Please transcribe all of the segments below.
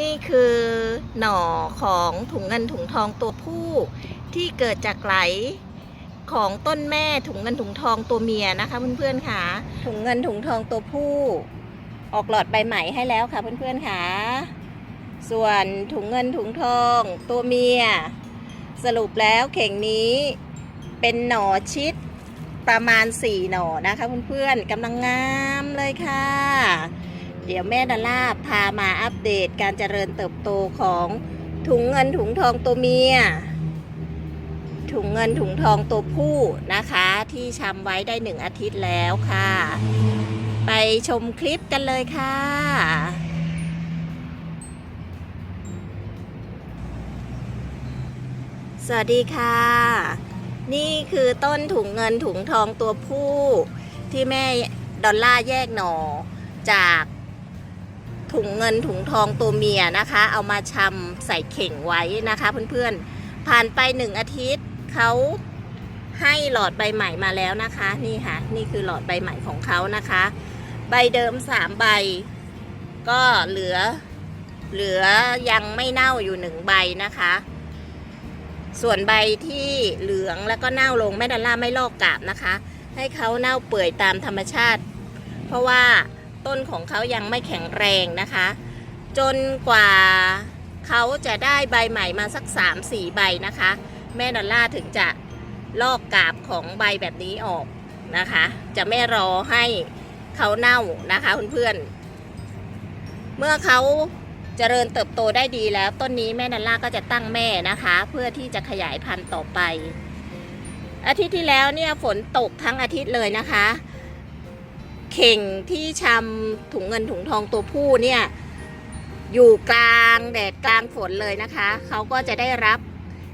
นี่คือหน่อของถุงเงินถุงทองตัวผู้ที่เกิดจากไหลของต้นแม่ถุงเงินถุงทองตัวเมียนะคะเพื่อนๆค่ะ ถุงเงินถุงทองตัวผู้ ออกหลอดใบใหม่ให้แล้วค่ะเพื่อนๆค่ะ ส่วนถุงเงินถุงทองตัวเมีย สรุปแล้วเข่งนี้เป็นหน่อชิดประมาณ 4 หน่อนะคะเพื่อนๆกำลังงามเลยค่ะ เดี๋ยวแม่ดาล่าพามาอัปเดตการเจริญเติบโตของถุงเงินถุงทองตัวเมีย ถุงเงินถุงทองตัวผู้นะคะ ที่ชำไว้ได้หนึ่งอาทิตย์แล้วค่ะ ไปชมคลิปกันเลยค่ะ สวัสดีค่ะ นี่คือต้นถุงเงินถุงทองตัวผู้ที่แม่ดอลล่าแยกหน่อจาก ถุงเงินถุงทองตัวเมียนะคะ เอามาชำใส่เข่งไว้นะคะ เพื่อนๆ ผ่านไปหนึ่งอาทิตย์เขาให้หลอดใบใหม่มาแล้วนะคะ นี่ค่ะ นี่คือหลอดใบใหม่ของเขานะคะ ใบเดิมสามใบ ก็เหลือ เหลือยังไม่เน่าอยู่หนึ่งใบนะคะ ส่วนใบที่เหลืองแล้วก็เน่าลงแม่ดัลล่าไม่ลอกกาบนะคะ ให้เขาเน่าเปื่อยตามธรรมชาติ เพราะว่า ต้นของเขายังไม่แข็งแรงนะคะ จนกว่าเขาจะได้ใบใหม่มาสัก 3-4 ใบนะคะ แม่ดอลล่าถึงจะลอกกาบของใบแบบนี้ออกนะคะ จะไม่รอให้เขาเน่านะคะเพื่อนๆเมื่อเขาเจริญเติบโตได้ดีแล้วต้นนี้แม่ดอลล่าก็จะตั้งแม่นะคะ เพื่อที่จะขยายพันธุ์ต่อไป อาทิตย์ที่แล้วเนี่ยฝนตกทั้งอาทิตย์เลยนะคะ เข่งที่ชำถุงเงินถุงทองตัวผู้เนี่ย อยู่กลางแดดกลางฝนเลยนะคะ เขาก็จะได้รับ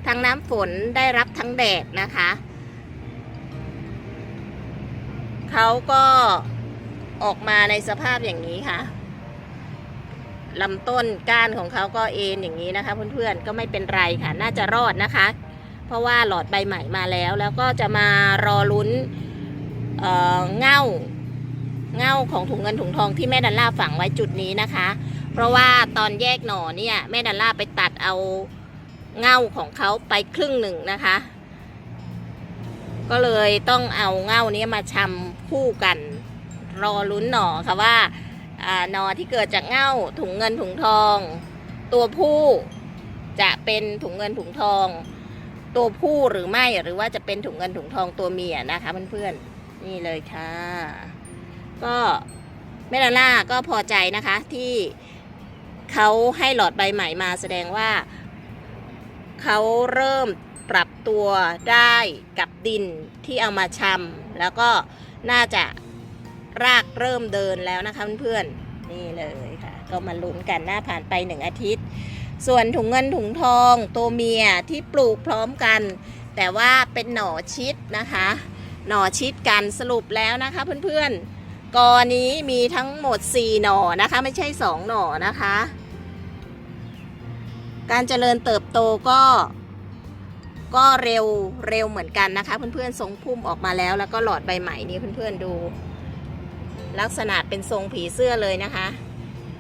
ทั้งน้ำฝนได้รับทั้งแดดนะคะ เขาก็ออกมาในสภาพอย่างนี้ค่ะลำต้นก้านของเขาก็เอ็นอย่างนี้นะคะ เพื่อนๆก็ไม่เป็นไรค่ะ น่าจะรอดนะคะ เพราะว่าหลอดใบใหม่มาแล้ว แล้วก็จะมารอลุ้นเอ่อเง่า เง่าของถุงเงินถุงทองที่แม่ดัลล่าฝังไว้จุดนี้นะคะ เพราะว่าตอนแยกหน่อเนี่ยแม่ดัลล่าไปตัดเอาเง่าของเขาไปครึ่งหนึ่งนะคะ ก็เลยต้องเอาเง่านี้มาชำคู่กัน รอลุ้นหน่อค่ะว่าอ่าหน่อที่เกิดจากเง่าถุงเงินถุงทอง ตัวผู้จะเป็นถุงเงินถุงทอง ตัวผู้หรือไม่หรือว่าจะเป็นถุงเงินถุงทองตัวเมียนะคะเพื่อนๆนี่เลยค่ะ ก็เมลาล่าก็พอใจนะคะที่เขาให้หลอดใบใหม่มาแสดงว่า เขาเริ่มปรับตัวได้กับดินที่เอามาชำแล้วก็น่าจะรากเริ่มเดินแล้วนะคะเพื่อนๆนี่เลยค่ะ ก็มาลุ้นกันหน้าผ่านไปหนึ่งอาทิตย์ ส่วนถุงเงินถุงทองตัวเมียที่ปลูกพร้อมกัน แต่ว่าเป็นหน่อชิดนะคะ หน่อชิดกันสรุปแล้วนะคะเพื่อนๆ กอนี้มีทั้งหมด 4 หน่อนะคะ ไม่ใช่ 2 หน่อนะคะ การเจริญเติบโตก็ ก็เร็วเร็วเหมือนกันนะคะ เพื่อนๆทรงพุ่มออกมาแล้ว แล้วก็หลอดใบใหม่นี้เพื่อนๆดู ลักษณะเป็นทรงผีเสื้อเลยนะคะ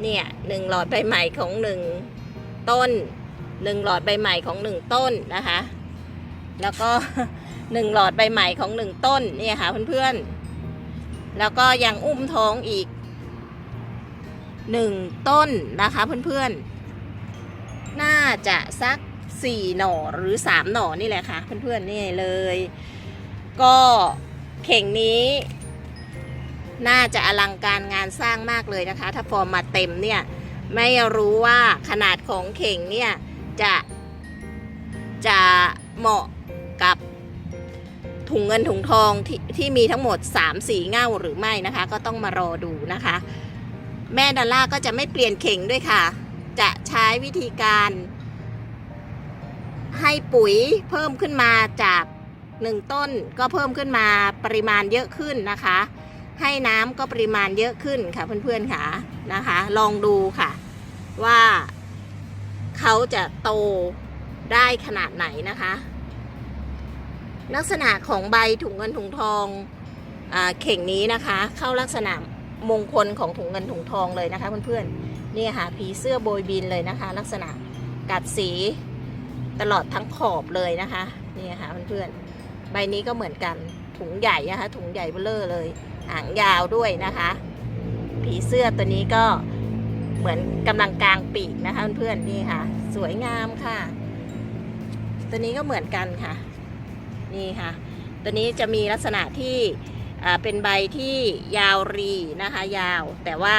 เนี่ยหนึ่งหลอดใบใหม่ของหนึ่งต้นหนึ่งหลอดใบใหม่ของหนึ่งต้นนะคะ แล้วก็หนึ่งหลอดใบใหม่ของหนึ่งต้นเนี่ยค่ะเพื่อนๆ แล้วก็ยังอุ้มท้องอีกหนึ่งต้นนะคะเพื่อนๆ น่าจะสักสี่หน่อหรือสามหน่อนี่แหละค่ะเพื่อนๆนี่เลย ก็เข่งนี้น่าจะอลังการงานสร้างมากเลยนะคะ ถ้าฟอร์มมาเต็มเนี่ย ไม่รู้ว่าขนาดของเข่งเนี่ย จะจะเหมาะกับ ถุงเงินถุงทองที่ที่มีทั้งหมด 3 สีเง่าหรือไม่นะคะ ก็ต้องมารอดูนะคะ แม่ดอลล่าก็จะไม่เปลี่ยนเข่งด้วยค่ะ จะใช้วิธีการ ให้ปุ๋ยเพิ่มขึ้นมาจากหนึ่งต้นก็เพิ่มขึ้นมาปริมาณเยอะขึ้นนะคะ ให้น้ำก็ปริมาณเยอะขึ้นค่ะเพื่อนๆค่ะนะคะ ลองดูค่ะว่าเขาจะโตได้ขนาดไหนนะคะ ลักษณะของใบถุงเงินถุงทองอเข่งนี้นะคะ เข้าลักษณะมงคลของถุงเงินถุงทองเลยนะคะเพื่อนๆนี่ค่ะผีเสื้อโบยบินเลยนะคะ ลักษณะกัดสีตลอดทั้งขอบเลยนะคะนี่ค่ะเพื่อนๆใบนี้ก็เหมือนกันถุงใหญ่นะคะถุงใหญ่เบ้อเร่อเลยหางยาวด้วยนะคะ ผีเสื้อตัวนี้ก็เหมือนกำลังกลางปีกนะคะเพื่อนๆนี่ค่ะ สวยงามค่ะ ตัวนี้ก็เหมือนกันค่ะ นี่ค่ะ ตัวนี้จะมีลักษณะที่เป็นใบที่ยาวรีนะคะยาว แต่ว่า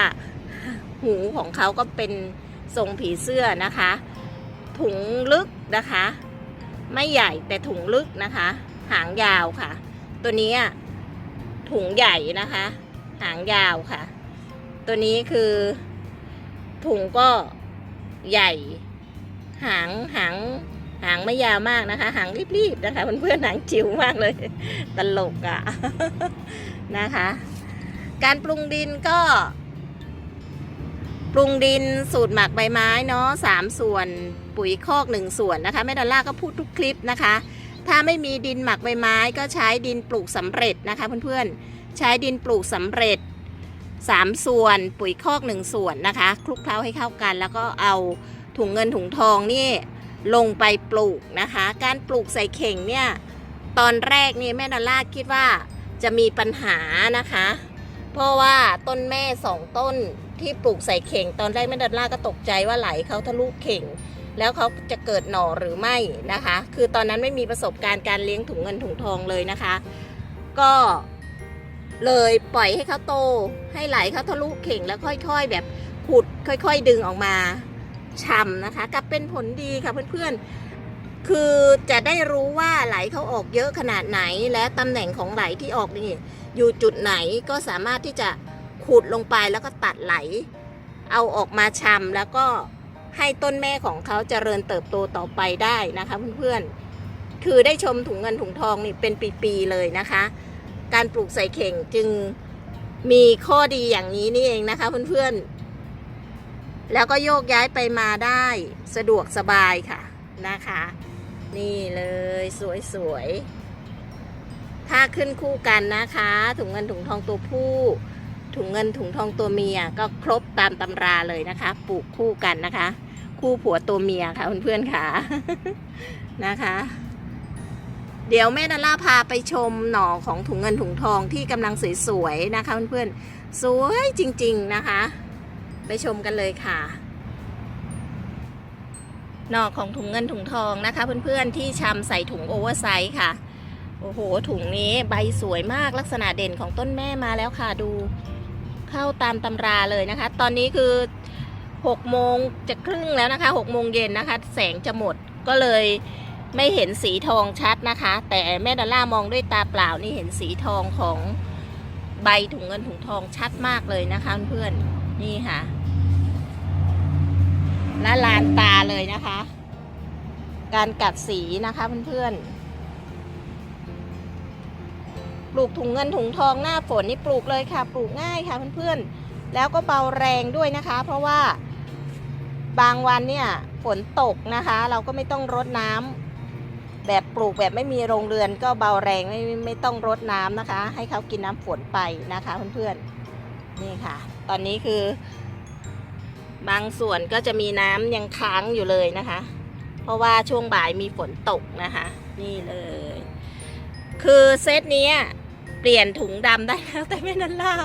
หูของเขาก็เป็นทรงผีเสื้อนะคะ ถุงลึกนะคะ ไม่ใหญ่แต่ถุงลึกนะคะ หางยาวค่ะ ตัวนี้ถุงใหญ่นะคะ หางยาวค่ะ ตัวนี้คือถุงก็ใหญ่ หางหาง หางไม่ยาวมากนะคะ หางรีบๆนะคะเพื่อนๆหางจิ๋วมากเลย ตลกอะ่ะนะคะ การปรุงดินก็ ปรุงดินสูตรหมักใบไม้เนาะสามส่วนปุ๋ยคอกหนึ่งส่วนนะคะแม่ดอลล่าก็พูดทุกคลิปนะคะ ถ้าไม่มีดินหมักใบไม้ก็ใช้ดินปลูกสำเร็จนะคะเพื่อนๆใช้ดินปลูกสำเร็จ3ส่วนปุ๋ยคอก1ส่วนนะคะ คลุกเคล้าให้เข้ากัน แล้วก็เอาถุงเงินถุงทองนี่ ลงไปปลูกนะคะ การปลูกใส่เข่งเนี่ยตอนแรกนี่แม่ดอลล่าคิดว่าจะมีปัญหานะคะ เพราะว่าต้นแม่สองต้นที่ปลูกใส่เข่ง ตอนแรกแม่ดอลล่าก็ตกใจว่าไหลเขาทะลุเข่ง แล้วเขาจะเกิดหน่อหรือไม่นะคะ คือตอนนั้นไม่มีประสบการณ์การเลี้ยงถุงเงินถุงทองเลยนะคะ ก็เลยปล่อยให้เขาโต ให้ไหลเขาทะลุเข่งแล้วค่อย ๆ แบบขุดค่อย ๆ ดึงออกมา ช่ำนะคะกับเป็นผลดีค่ะเพื่อนๆ คือจะได้รู้ว่าไหลเขาออกเยอะขนาดไหน และตำแหน่งของไหลที่ออกนี่อยู่จุดไหนก็สามารถที่จะขุดลงไปแล้วก็ตัดไหล เอาออกมาชำแล้วก็ให้ต้นแม่ของเขาเจริญเติบโตต่อไปได้นะคะเพื่อนๆ คือได้ชมถุงเงินถุงทองนี่เป็นปีๆเลยนะคะ การปลูกใส่เข่งจึงมีข้อดีอย่างนี้นี่เองนะคะเพื่อนๆ แล้วก็โยกย้ายไปมาได้สะดวกสบายค่ะนะคะ นี่เลยสวยๆ ถ้าขึ้นคู่กันนะคะ ถุงเงินถุงทองตัวผู้ ถุงเงินถุงทองตัวเมียก็ครบตามตำราเลยนะคะปลูกคู่กันนะคะ คู่ผัวตัวเมียค่ะเพื่อนๆค่ะนะคะ เดี๋ยวแม่ดาล่าพาไปชมหน่อของถุงเงินถุงทองที่กำลังสวยๆนะคะเพื่อนๆสวยจริง ๆนะคะ ไปชมกันเลยค่ะน่อของถุงเงินถุงทองนะคะ เพื่อนๆที่ชำใส่ถุงโอเวอร์ไซส์ค่ะ โอ้โห ถุงนี้ใบสวยมากลักษณะเด่นของต้นแม่มาแล้วค่ะดูเข้าตามตำราเลยนะคะ ตอนนี้คือ6โมงจะครึ่งแล้วนะคะ6โมงเย็นนะคะ แสงจะหมดก็เลยไม่เห็นสีทองชัดนะคะ แต่แม่ดอลล่ามองด้วยตาเปล่านี่เห็นสีทองของใบถุงเงินถุงทองชัดมากเลยนะคะเพื่อนๆนี่ค่ะ ละลานตาเลยนะคะ การกัดสีนะคะเพื่อนๆ ปลูกถุงเงินถุงทองหน้าฝนนี่ปลูกเลยค่ะ ปลูกง่ายค่ะเพื่อนๆ แล้วก็เบาแรงด้วยนะคะ เพราะว่าบางวันเนี่ยฝนตกนะคะ เราก็ไม่ต้องรดน้ำแบบปลูกแบบไม่มีโรงเรือนก็เบาแรงไม่ไม่ต้องรดน้ำนะคะ ให้เขากินน้ำฝนไปนะคะเพื่อนๆนี่ค่ะ ตอนนี้คือ บางส่วนก็จะมีน้ำยังค้างอยู่เลยนะคะ เพราะว่าช่วงบ่ายมีฝนตกนะคะ นี่เลย คือเซตนี้เปลี่ยนถุงดำได้แล้วแต่ไม่นั้นเล่า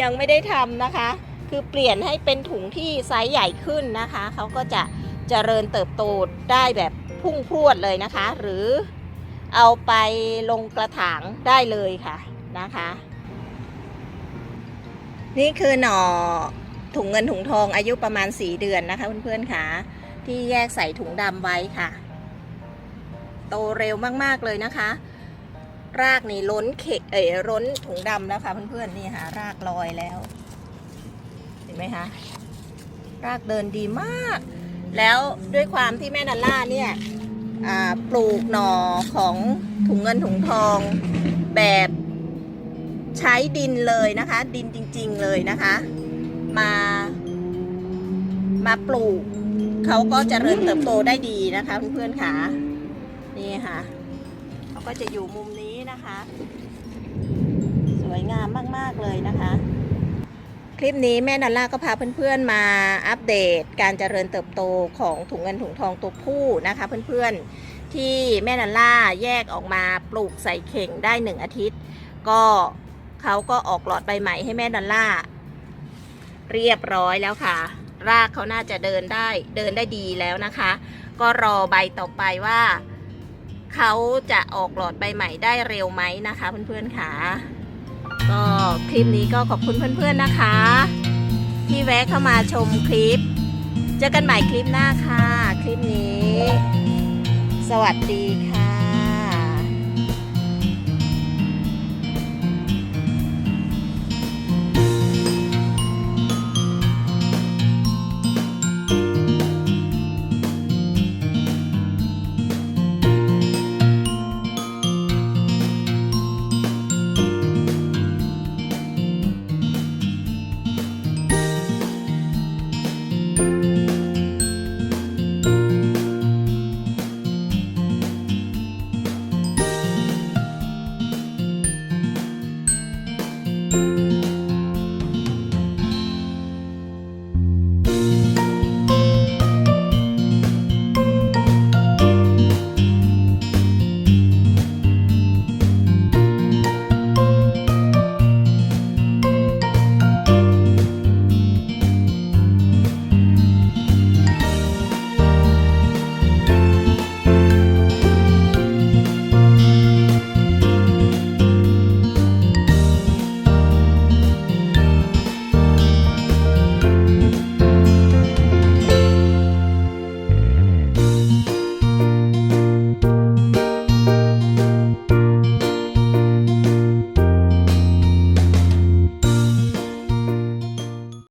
ยังไม่ได้ทำนะคะ คือเปลี่ยนให้เป็นถุงที่ไซส์ใหญ่ขึ้นนะคะเขาก็จะเจริญเติบโตได้แบบพุ่งพรวดเลยนะคะ หรือเอาไปลงกระถางได้เลยค่ะนะคะ นี่คือหน่อ ถุงเงินถุงทองอายุประมาณ 4 เดือนนะคะเพื่อนๆค่ะที่แยกใส่ถุงดำไว้ค่ะ โตเร็วมากๆเลยนะคะ รากนี่ล้นเขเอ๋ล้นถุงดำแล้วค่ะเพื่อนๆนี่ค่ะรากลอยแล้ว เห็นไหมคะรากเดินดีมาก แล้วด้วยความที่แม่ดัลล่าเนี่ยปลูกหน่อของถุงเงินถุงทองแบบใช้ดินเลยนะคะ ดินจริง ๆ เลยนะคะ มามาปลูกเขาก็จเจริญเติบโตได้ดีนะคะเพื่อนๆค่ะนี่ค่ะเขาก็จะอยู่มุมนี้นะคะ สวยงามมากๆเลยนะคะ คลิปนี้แม่นันล่าก็พาเพื่อนๆมาอัปเดตการเจริญเติบโตของถุงเงินถุงทองตัวผู้นะคะ เพื่อนๆที่แม่นันล่าแยกออกมาปลูกใส่เข่งได้หนึ่งอาทิตย์ ก็เขาก็ออกหลอดใบใหม่ให้แม่นันล่า เรียบร้อยแล้วค่ะ รากเขาน่าจะเดินได้เดินได้ดีแล้วนะคะ ก็รอใบต่อไปว่าเขาจะออกหลอดใบใหม่ได้เร็วไหมนะคะ เพื่อนๆค่ะก็คลิปนี้ก็ขอบคุณเพื่อนๆนะคะ ที่แวะเข้ามาชมคลิป เจอกันใหม่คลิปหน้าค่ะ คลิปนี้ สวัสดีค่ะ